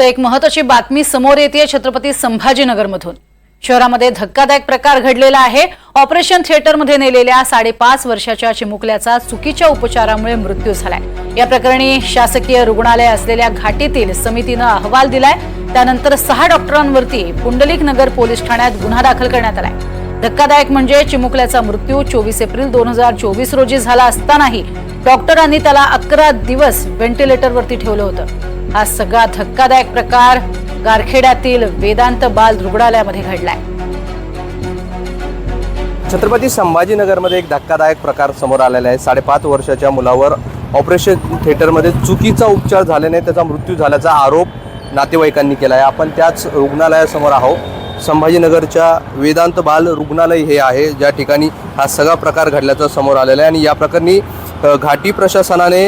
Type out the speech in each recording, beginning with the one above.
तर एक महत्वाची बातमी समोर येते छत्रपती संभाजीनगरमधून. शहरामध्ये धक्कादायक प्रकार घडलेला आहे. ऑपरेशन थिएटरमध्ये नेलेल्या साडेपाच वर्षाच्या चिमुकल्याचा चुकीच्या उपचारामुळे मृत्यू झालाय. या प्रकरणी शासकीय रुग्णालय असलेल्या घाटीतील समितीनं अहवाल दिलाय. त्यानंतर सहा डॉक्टरांवरती पुंडलिक नगर पोलीस ठाण्यात गुन्हा दाखल करण्यात आलाय. धक्कादायक म्हणजे चिमुकल्याचा मृत्यू चोवीस एप्रिल दोन हजार चोवीस रोजी झाला असतानाही डॉक्टरांनी त्याला अकरा दिवस व्हेंटिलेटरवरती ठेवलं होतं. हा सगळा धक्कादायक प्रकार गारखेड्यातील वेदांत बाल रुग्णालयामध्ये घडलाय. छत्रपती संभाजीनगरमध्ये एक धक्कादायक प्रकार समोर आलेला आहे. साडेपाच वर्षाच्या मुलावर ऑपरेशन थिएटरमध्ये चुकीचा उपचार झाल्याने त्याचा मृत्यू झाल्याचा आरोप नातेवाईकांनी केला आहे आपण त्याच रुग्णालयासमोर आहोत. संभाजीनगरच्या वेदांत बाल रुग्णालय हे आहे. ज्या ठिकाणी हा सगळा प्रकार घडल्याचा समोर आलेला आहे आणि या प्रकरणी घाटी प्रशासनाने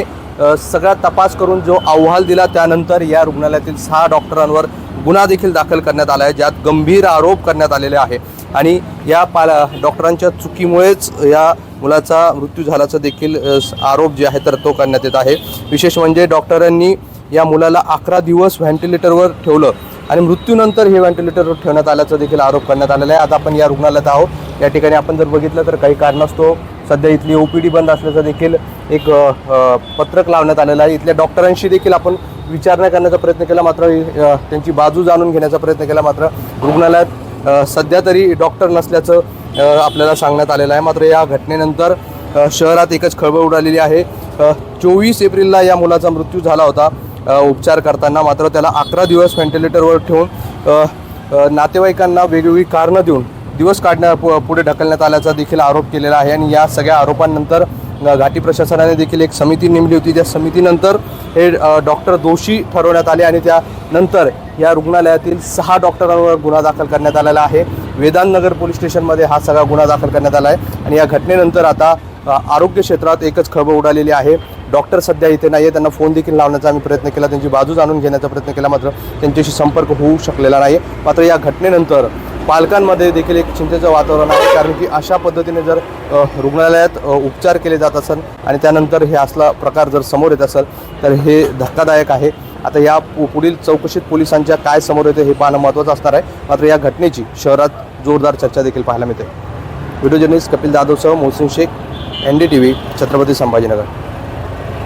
सगळा तपास करून जो अहवाल दिला त्यानंतर या रुग्णालयातील सहा डॉक्टरांवर गुन्हा देखील दाखल करण्यात आला आहे ज्यात गंभीर आरोप करण्यात आलेले आहे. आणि या पाला डॉक्टरांच्या चुकीमुळेच या मुलाचा मृत्यू झाल्याचा देखील आरोप जे आहे तर तो करण्यात येत आहे. विशेष म्हणजे डॉक्टरांनी या मुलाला अकरा दिवस व्हेंटिलेटरवर ठेवलं आणि मृत्यूनंतर हे व्हेंटिलेटरवर ठेवण्यात आल्याचा देखील आरोप करण्यात आलेला आहे. आता आपण या रुग्णालयात आहोत. या ठिकाणी आपण जर बघितलं तर काही कारणास्तव सध्या इथली ओ पी डी बंद असल्याचं देखील एक पत्रक लावण्यात आलेलं आहे. इथल्या डॉक्टरांशी देखील आपण विचारणा करण्याचा प्रयत्न केला. मात्र त्यांची बाजू जाणून घेण्याचा प्रयत्न केला. मात्र रुग्णालयात सध्या तरी डॉक्टर नसल्याचं आपल्याला सांगण्यात आलेलं आहे. मात्र या घटनेनंतर शहरात एकच खळबळ उडालेली आहे. चोवीस एप्रिलला या मुलाचा मृत्यू झाला होता उपचार करताना. मात्र त्याला अकरा दिवस व्हेंटिलेटरवर ठेवून नातेवाईकांना वेगवेगळी कारणं देऊन दिवस काढण्या पु- पुढे ढकलण्यात आल्याचा देखील आरोप केलेला आहे आणि या सगळ्या आरोपांनंतर घाटी प्रशासनाने देखील एक समिती नेमली होती. त्या समितीनंतर हे डॉक्टर दोषी ठरवण्यात आले आणि त्यानंतर या रुग्णालयातील सहा डॉक्टरांवर गुन्हा दाखल करण्यात आलेला आहे. वेदांतनगर पोलीस स्टेशनमध्ये हा सगळा गुन्हा दाखल करण्यात आला आहे आणि या घटनेनंतर आता आरोग्य क्षेत्रात एकच खळबळ उडालेली आहे. डॉक्टर सध्या इथे नाही आहे त्यांना फोन देखील लावण्याचा आम्ही प्रयत्न केला. त्यांची बाजू जाणून घेण्याचा प्रयत्न केला. मात्र त्यांच्याशी संपर्क होऊ शकलेला नाही मात्र या घटनेनंतर पालकांमध्ये देखील एक चिंतेचं वातावरण आहे कारण की अशा पद्धतीने जर रुग्णालयात उपचार केले जात असेल आणि त्यानंतर हे असला प्रकार जर समोर येत असेल तर हे धक्कादायक आहे. आता या पु- पुढील चौकशीत पोलिसांच्या काय समोर येते हे पाहणं महत्त्वाचं असणार आहे. मात्र या घटनेची शहरात जोरदार चर्चा देखील पाहायला मिळते. Video journalist Kapil जाधवसह Mohsin Shaikh N D T V Chhatrapati Sambhajinagar.